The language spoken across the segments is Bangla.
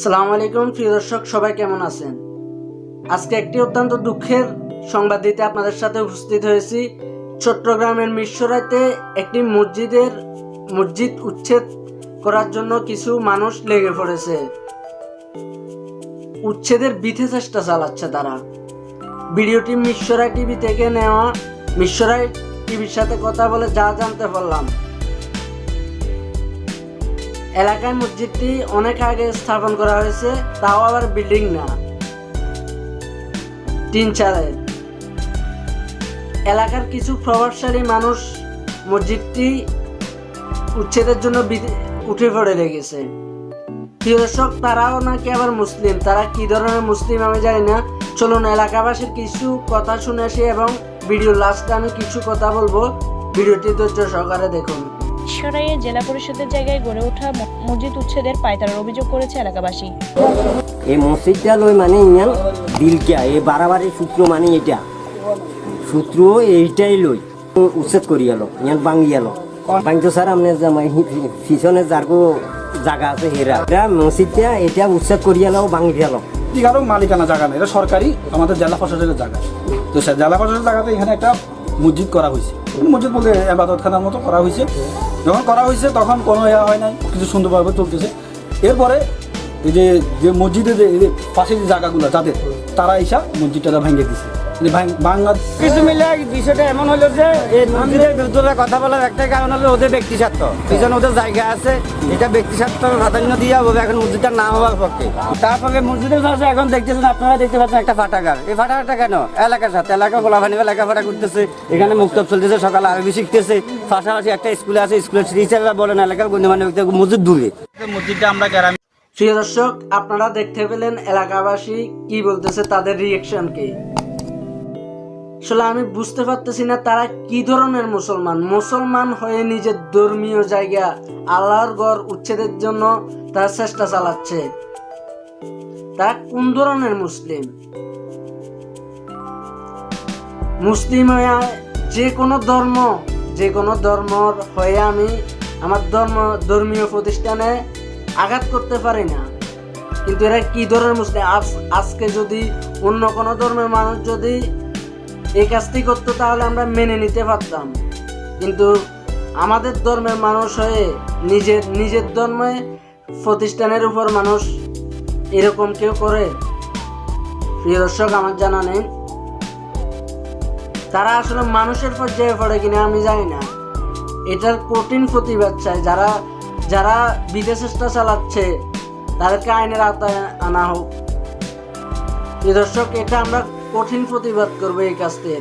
সালাম আলাইকুম, প্রিয় দর্শক, সবাই কেমন আছেন? আজকে একটি অত্যন্ত দুঃখের সংবাদ দিতে আপনাদের সাথে উপস্থিত হয়েছি। চট্টগ্রামের মিশ্বরাতে একটি মসজিদের মসজিদ উচ্ছেদ করার জন্য কিছু মানুষ লেগে পড়েছে। উচ্ছেদের বিধে চেষ্টা চালাচ্ছে তারা। ভিডিওটি মিশ্বরাই টিভি থেকে নেওয়া মিশ্বরাই টিভির সাথে কথা বলে যা জানতে পারলাম। এলাকায় মসজিদটি অনেক আগে স্থাপন করা হয়েছে, তাও আবার বিল্ডিং না। তিন চালের এলাকার কিছু প্রভাবশালী মানুষ মসজিদটি উচ্ছেদের জন্য উঠে পড়ে লেগেছে। প্রিয় দর্শক, তারাও নাকি আবার মুসলিম? তারা কি ধরনের মুসলিম আমি জানি না। চলুন এলাকাবাসীর কিছু কথা শুনে আসি এবং ভিডিও লাস্টে আমি কিছু কথা বলব। ভিডিওটি ধৈর্য সহকারে দেখুন। সরাইয়ে জেলা পরিষদের জায়গায় গড়ে ওঠা মসজিদ উচ্ছেদের পায়তারার অভিযোগ করেছে এলাকাবাসী। এই মসজিদটা লই মানে ইয়ান দিলকিয়া এই বাড়াবাড়ি সূত্র মানে এটা। সূত্র এইটাই লই উচ্ছেদ করি এলো ইয়ান ভাঙি এলো ভাঙতো স্যার আপনি জামাই পিছনে যার কো জায়গা আছে হেরা। এটা মসজিদটা এটা উচ্ছেদ করি এলো ভাঙি ফেলো কারও মালিকানা জায়গা না এটা সরকারি আমাদের জেলা প্রশাসনের জায়গা তো জেলা প্রশাসনের জায়গাতে এখানে একটা মসজিদ করা হয়েছে। মসজিদ বলতে আবাদতখানার মতো করা হয়েছে। যখন করা হয়েছে, তখন কোনো ইয়া হয় নাই, কিছু সুন্দরভাবে চলতেছে। এরপরে এই যে যে মসজিদে যে পাশে যে জায়গাগুলো, যাদের, তারা এসা মসজিদটা ভেঙে দিছে কিছু মিলে বিষয়টা এমন হলো যে এই মন্দিরের বিরুদ্ধে কথা বলার একটাই কারণ হলো ওদের ব্যক্তি স্বার্থ পিছনে ওদের জায়গা আছে এটা ব্যক্তি স্বার্থ প্রাধান্য দিয়ে হবে এখন মসজিদটা না হওয়ার পক্ষে। তারপরে মসজিদের পাশে এখন দেখতেছেন আপনারা দেখতে পাচ্ছেন একটা ফাটাঘর এই ফাটাঘরটা কেন? এলাকার সাথে এলাকা গোলাপানি লেখাপড়া করতেছে এখানে মুক্তব চলতেছে সকালে আরবি শিখতেছে। পাশাপাশি একটা স্কুল আছে স্কুলের হিসাবে বলেন এলাকার গণ্যমান্য ব্যক্তি মসজিদ দূরে। মসজিদটা আমরা গ্রামে প্রিয় দর্শক আপনারা দেখতে পেলেন এলাকাবাসী কি বলতেছে তাদের রিয়েকশন কি? আসলে আমি বুঝতে পারতেছি না তারা কি ধরনের মুসলমান। মুসলমান হয়ে নিজের ধর্মীয় জায়গা, আল্লাহর গড় উচ্ছেদের জন্য তারা চেষ্টা চালাচ্ছে। তারা কোন ধরনের মুসলিম? মুসলিম হয়ে যে কোনো ধর্ম, যে কোনো ধর্মর হয়ে আমি আমার ধর্ম, ধর্মীয় প্রতিষ্ঠানে আঘাত করতে পারি না। কিন্তু এরা কি ধরনের মুসলিম? আজ- আজকে যদি অন্য কোনো ধর্মের মানুষ যদি এই কাজটি করতো তাহলে আমরা মেনে নিতে পারতাম। কিন্তু আমাদের ধর্মের মানুষ হয়ে নিজের নিজের ধর্মে প্রতিষ্ঠানের উপর মানুষ এরকম কেউ করে? প্রিয় দর্শক, আমার জানা নেই। তারা আসলে মানুষের পর্যায়ে পড়ে কিনা আমি জানি না। এটার কঠিন প্রতিবাদ চাই। যারা যারা বিদেশ চেষ্টা চালাচ্ছে, তাদেরকে আইনের আওতায় আনা হোক। প্রিয় দর্শক, এটা আমরা কঠিন প্রতিবাদ করব এই কাজ থেকে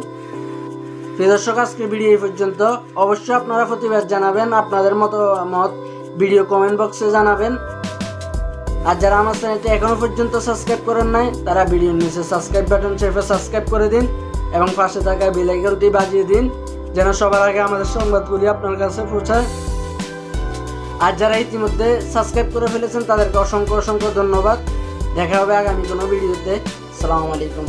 প্রিয় দর্শক আজকে ভিডিও এই পর্যন্ত। অবশ্যই আপনারা প্রতিবাদ জানাবেন, আপনাদের মতামত ভিডিও কমেন্ট বক্সে জানাবেন। আর যারা আমার চ্যানেলটি এখনও পর্যন্ত সাবস্ক্রাইব করেন নাই, তারা ভিডিওর নিচে সাবস্ক্রাইব বাটন চেপে সাবস্ক্রাইব করে দিন এবং পাশে থাকা বেল আইকনটি বাজিয়ে দিন, যেন সবার আগে আমাদের সংবাদগুলি আপনার কাছে পৌঁছায়। আর যারা ইতিমধ্যে সাবস্ক্রাইব করে ফেলেছেন, তাদেরকে অসংখ্য অসংখ্য ধন্যবাদ। দেখা হবে আগামী কোনো ভিডিওতে। সালামু আলাইকুম।